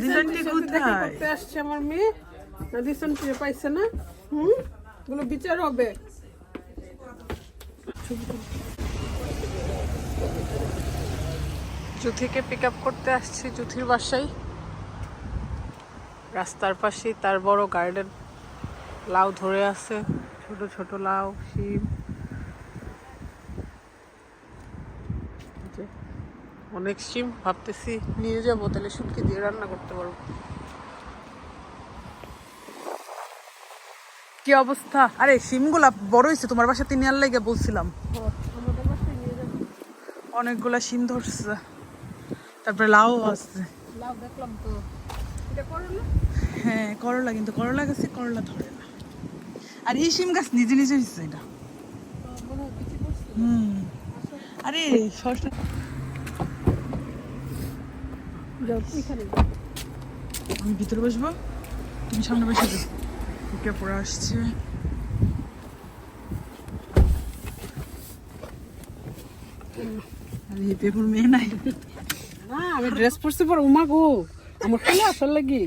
নাদিসানটি কোথায়? আসছে আমার মেয়ে। পাইছে না। হুম? এগুলো বিচার হবে। জুথিকে পিক আপ করতে আসছি জুথির বাসায়। রাস্তার পাশেই তার বড় গার্ডেন লাউ ধরে আছে ছোট ছোট লাউ শিম এই যে, অনেক সিম ভাবতেছি নিয়ে যাব তাহলে শুটকি দিয়ে রান্না করতে পারব। কি অবস্থা? আরে শিমগুলা বড় হয়েছে তোমার বাসা তিন আর লেগে বলছিলাম। অনেকগুলা সিম ধরছে তারপরে লাউ আসছে লাউ দেখলাম তো। এটা করল? হ্যাঁ করলা কিন্তু করলা গাছে করলা ধরে না। আর এই শিম গাছ নিজে নিজে হচ্ছে এটা। হুম। আরে সরষে। আমি ভিতরে বসবো? তুমি সামনে বসে যাও। ওকে পরে আসছে। আরে এই পেপুর মেয়ে নাই। না আমি ড্রেস পরছি পর উমা গো আমার খালি আসার লাগি?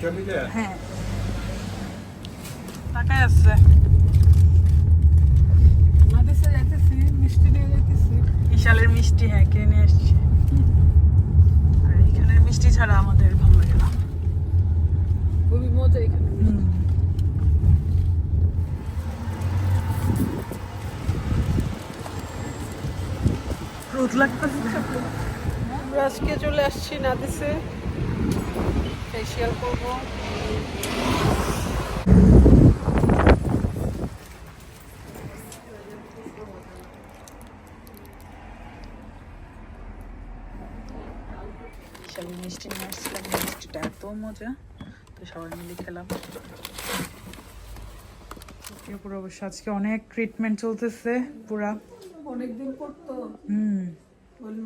হ্যাঁ। টাকায় আছে নাদিসে যাইতেছি মিষ্টি নিয়ে যাইতেছি। বিশালের মিষ্টি হ্যাঁ কিনে নিয়ে আসছি। আর এখানের মিষ্টি ছাড়া আমাদের ভালো লাগে না। খুবই মজা এখানে। রোদ লাগতেছে। আমরা আজকে চলে আসছি নাদিসে। ফেসিয়াল করব। বিশালের মিষ্টি নিয়ে আসছিলাম মিষ্টিটা এত মজা। তো সবাই মিলে খেলাম। উপর অবশ্য আজকে অনেক ট্রিটমেন্ট চলতেছে পুরা। অনেকদিন পর তো। হুম।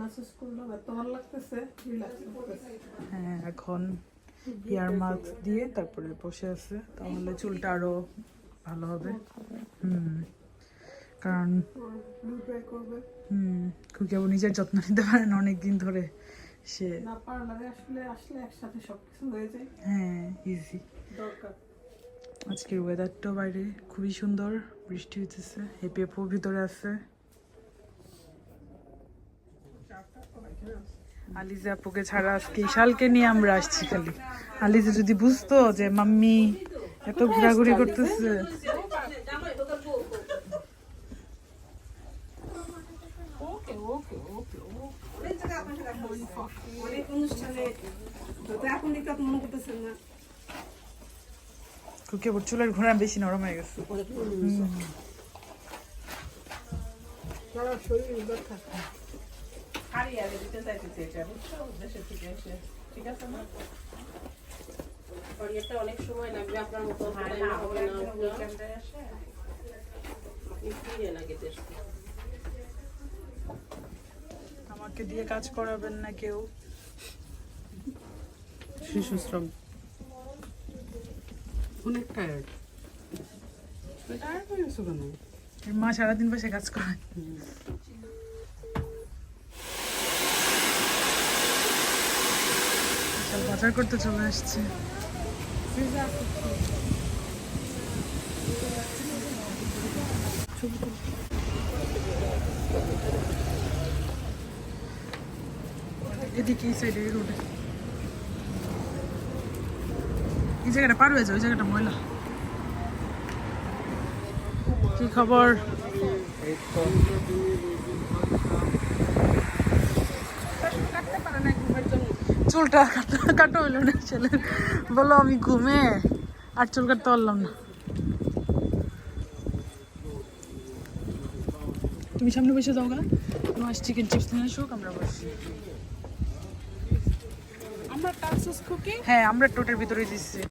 ম্যাসেজ করলাম। এত ভালো লাগতেছে। হ্যাঁ এখন হেয়ার মাস্ক দিয়ে তারপরে বসে আছে তাহলে চুলটা আরও ভালো হবে। হুম কারণ হুম খুকিবাবু নিজের যত্ন নিতে পারেন অনেক দিন ধরে। সে আসলে আসলে একসাথে সবকিছু হয়ে যায়। হ্যাঁ ইজি দরকার। আজকের ওয়েদারটাও বাইরে খুবই সুন্দর বৃষ্টি হইতেছে পেপো ভিতরে আছে। আলিজা আপুকে ছাড়া আজকে শালকে নিয়ে আমরা আসছি খালি। আলিজা যদি বুঝতো যে মাম্মি এত ঘোরাঘুরি করতেছে। ওকে ওকে ওকে অনেক অনুষ্ঠানে তো এখন অনেক সময় লাগবে আপনার মতো হবে না হবে না ফিরে লাগে দেশ আমাকে দিয়ে কাজ করাবেন না কেউ শিশু শ্রম অনেক টায়ার্ড টায়ার্ড হয়ে গেছো কেন মা সারাদিন বসে কাজ করে বাজার করতে চলে আসছে। এদিকে এই সাইডে এই রোডে এই জায়গাটা পার হয়ে যায় ওই জায়গাটা ময়লা। কি খবর? কাটতে পারে না চুলটা কাটা হইল না ছেলে বলো আমি ঘুমে আর চুল কাটতে পারলাম না। তুমি সামনে বসে দাও গা। মাছ চিকেন চিপস নিয়ে আসুক আমরা বসি। আমরা টালসুস কুকি হ্যাঁ আমরা টোটের ভিতরে দিচ্ছি